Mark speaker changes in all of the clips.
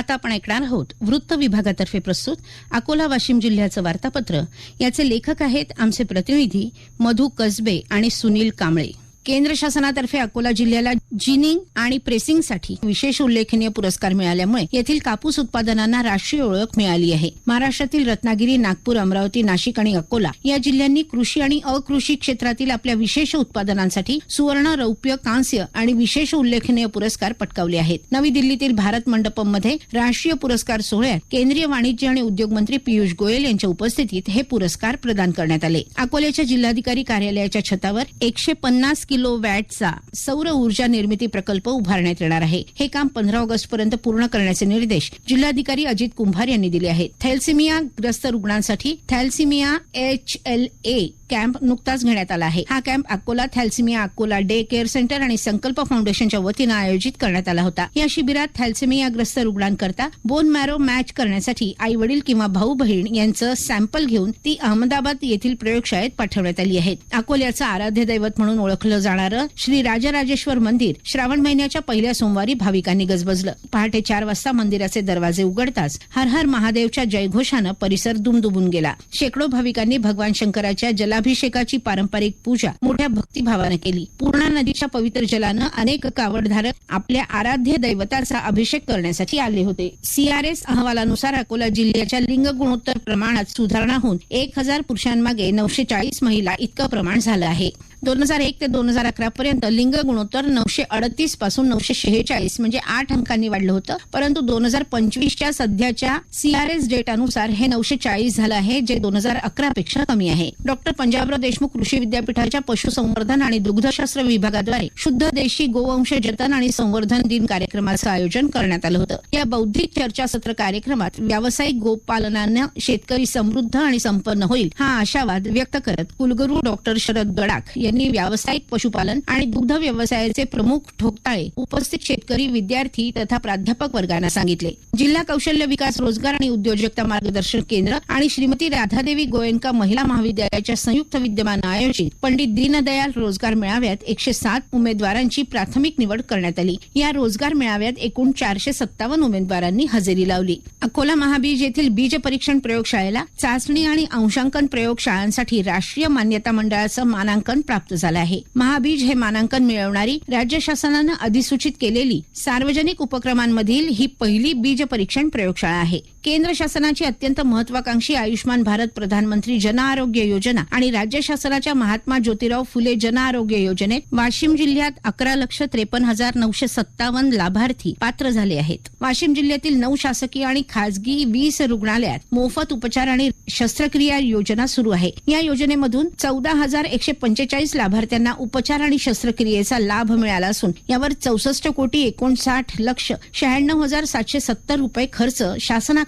Speaker 1: आता आपण ऐकणार आहोत वृत्त विभागातर्फे प्रस्तुत अकोला वाशिम जिल्ह्याचं वार्तापत्र. याचे लेखक आहेत आमचे प्रतिनिधी मधु कसबे आणि सुनील कांबळे. केंद्र शासनातर्फे अकोला जिल्ह्याला जिनिंग आणि प्रेसिंगसाठी विशेष उल्लेखनीय पुरस्कार मिळाल्यामुळे येथील कापूस उत्पादनांना राष्ट्रीय ओळख मिळाली आहे. महाराष्ट्रातील रत्नागिरी नागपूर अमरावती नाशिक आणि अकोला या जिल्ह्यांनी कृषी आणि अकृषी क्षेत्रातील आपल्या विशेष उत्पादनांसाठी सुवर्ण रौप्य कांस्य आणि विशेष उल्लेखनीय पुरस्कार पटकावले आहेत. नवी दिल्लीतील भारत मंडपममध्ये राष्ट्रीय पुरस्कार सोहळ्यात केंद्रीय वाणिज्य आणि उद्योग मंत्री पियुष गोयल यांच्या उपस्थितीत हे पुरस्कार प्रदान करण्यात आले. अकोल्याच्या जिल्हाधिकारी कार्यालयाच्या छतावर एकशे पन्नास किलो वॅटचा सौर ऊर्जा निर्मिती प्रकल्प उभारण्यात येणार आहे. हे काम पंधरा ऑगस्ट पर्यंत पूर्ण करण्याचे निर्देश जिल्हाधिकारी अजित कुंभार यांनी दिले आहेत. थॅल्सिमिया ग्रस्त रुग्णांसाठी thalassemia H L A camp नुकताच घेण्यात आला आहे. हा camp Akola thalassemia Akola day care centre आणि संकल्प फाउंडेशनच्या वतीनं आयोजित करण्यात आला होता. या शिबिरात थॅल्सिमियाग्रस्त रुग्णांकरता बोन मॅरो मॅच करण्यासाठी आई वडील किंवा भाऊ बहीण यांचं सॅम्पल घेऊन ती अहमदाबाद येथील प्रयोगशाळेत पाठवण्यात आली आहेत अकोल्याचं आराध्य दैवत म्हणून ओळखलं जाणारं श्री राजराजेश्वर मंदिर श्रावण महिन्याच्या पहिल्या सोमवारी भाविकांनी गजबजलं. पहाटे चार वाजता मंदिराचे दरवाजे उघडताच हर हर महादेवच्या जयघोषानं परिसर दुमदुबून गेला. शेकडो भाविकांनी भगवान शंकराच्या जला जलाभिषेकाची पारंपरिक पूजा मोठ्या भक्तिभावानं केली. पूर्णा नदीच्या पवित्र जलानं अनेक कावडधारक आपल्या आराध्य दैवताचा अभिषेक करण्यासाठी आले होते. सीआरएस अहवालानुसार अकोला जिल्ह्याच्या लिंग गुणोत्तर प्रमाणात सुधारणा होऊन एक हजार पुरुषांमागे नऊशे चाळीस महिला इतकं प्रमाण झालं आहे. दोन हजार एक ते दोन हजार अकरा पर्यंत लिंग गुणोत्तर नऊशे अडतीसपासून नऊशे शेहेचाळीस म्हणजे आठ अंकांनी वाढलं होतं. परंतु दोन हजार पंचवीसच्या सध्याच्या सीआरएस डेटानुसार हे नऊशे चाळीस झालं आहे जे दोन हजार अकरा पेक्षा कमी आहे. डॉक्टर पंजाबराव देशमुख कृषी विद्यापीठाच्या पशुसंवर्धन आणि दुग्धशास्त्र विभागाद्वारे शुद्ध देशी गोवंश जतन आणि संवर्धन दिन कार्यक्रमाचं आयोजन करण्यात आलं होतं. या बौद्धिक चर्चासत्र कार्यक्रमात व्यावसायिक गोपालनानं शेतकरी समृद्ध आणि संपन्न होईल हा आशावाद व्यक्त करत कुलगुरू डॉक्टर शरद गडाख यांनी व्यावसायिक पशुपालन आणि दुग्ध व्यवसायाचे प्रमुख ठोकताळे उपस्थित शेतकरी विद्यार्थी तथा प्राध्यापक वर्गांना सांगितले. जिल्हा कौशल्य विकास रोजगार आणि उद्योजकता मार्गदर्शन केंद्र आणि श्रीमती राधादेवी गोयंका महिला महाविद्यालयाच्या संयुक्त विद्यमानं आयोजित पंडित दीनदयाल रोजगार मेळाव्यात एकशे सात उमेदवारांची प्राथमिक निवड करण्यात आली. या रोजगार मेळाव्यात एकूण चारशे सत्तावन्न उमेदवारांनी हजेरी लावली. अकोला महाबीज येथील बीज परीक्षण प्रयोगशाळेला चाचणी आणि अंशांकन प्रयोगशाळांसाठी राष्ट्रीय मान्यता मंडळाचं मानांकन प्राप्त झाला आहे. महाबीज हे मानांकन मिळवणारी राज्य शासनानं अधिसूचित केलेली सार्वजनिक उपक्रमांमधील ही पहिली बीज परीक्षण प्रयोगशाळा आहे. केंद्र शासनाची अत्यंत महत्वाकांक्षी आयुष्मान भारत प्रधानमंत्री जन आरोग्य योजना आणि राज्य शासनाच्या महात्मा ज्योतिराव फुले जन आरोग्य योजनेत वाशिम जिल्ह्यात अकरा लक्ष त्रेपन्न हजार नऊशे सत्तावन्न लाभार्थी पात्र झाले आहेत. वाशिम जिल्ह्यातील नऊ शासकीय आणि खासगी वीस रुग्णालयात मोफत उपचार आणि शस्त्रक्रिया योजना सुरू आहे. या योजनेमधून चौदा हजार एकशे पंचेचाळीस लाभार्थ्यांना उपचार आणि शस्त्रक्रियेचा लाभ मिळाला असून यावर चौसष्ट कोटी एकोणसाठ लक्ष शहाण्णव हजार सातशे सत्तर रुपये खर्च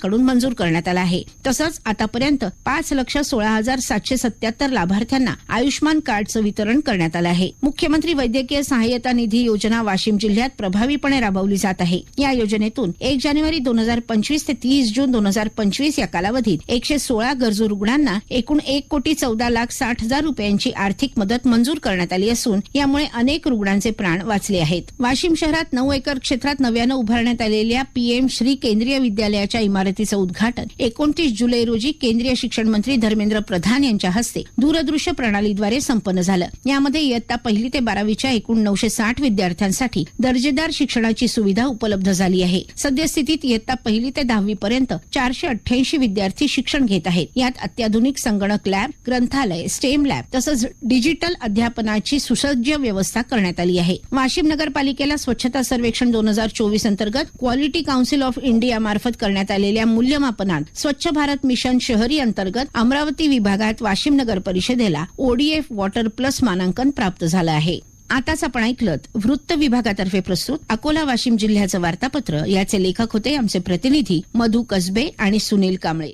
Speaker 1: शासनाकडून मंजूर करण्यात आला आहे. तसंच आतापर्यंत पाच लक्ष सोळा हजार सातशे सत्याहत्तर लाभार्थ्यांना आयुष्मान कार्डचं वितरण करण्यात आलं आहे. मुख्यमंत्री वैद्यकीय सहाय्यता निधी योजना वाशिम जिल्ह्यात प्रभावीपणे राबवली जात आहे. या योजनेतून एक जानेवारी दोन हजार पंचवीस ते तीस जून दोन हजार पंचवीस या कालावधीत एकशे सोळा गरजू रुग्णांना एकूण एक कोटी चौदा लाख साठ हजार रुपयांची आर्थिक मदत मंजूर करण्यात आली असून यामुळे अनेक रुग्णांचे प्राण वाचले आहेत. वाशिम शहरात नऊ एकर क्षेत्रात नव्यानं उभारण्यात आलेल्या पीएम श्री केंद्रीय विद्यालयाच्या इमारतीचं उद्घाटन एकोणतीस जुलै रोजी केंद्रीय शिक्षण मंत्री धर्मेंद्र प्रधान यांच्या हस्ते दूरदृश्य प्रणालीद्वारे संपन्न झालं. यामध्ये इयत्ता पहिली ते बारावीच्या एकूण नऊशे साठ विद्यार्थ्यांसाठी दर्जेदार शिक्षणाची सुविधा उपलब्ध झाली आहे. सद्यस्थितीत इयत्ता पहिली ते दहावी पर्यंत चारशे अठ्ठ्याऐंशी विद्यार्थी शिक्षण घेत आहेत. यात अत्याधुनिक संगणक लॅब ग्रंथालय स्टेम लॅब तसंच डिजिटल अध्यापनाची सुसज्ज व्यवस्था करण्यात आली आहे. वाशिम नगरपालिकेला स्वच्छता सर्वेक्षण दोन हजार चोवीस अंतर्गत क्वालिटी काउन्सिल ऑफ इंडिया मार्फत करण्यात आलेल्या मूल्यमापनात स्वच्छ भारत मिशन शहरी अंतर्गत अमरावती विभागात वाशिम नगर परिषदेला ओडीएफ वॉटर प्लस मानांकन प्राप्त झालं आहे. आताच आपण ऐकलं वृत्त विभागातर्फे प्रस्तुत अकोला वाशिम जिल्ह्याचं वार्तापत्र. याचे लेखक होते आमचे प्रतिनिधी मधु कसबे आणि सुनील कांबळे.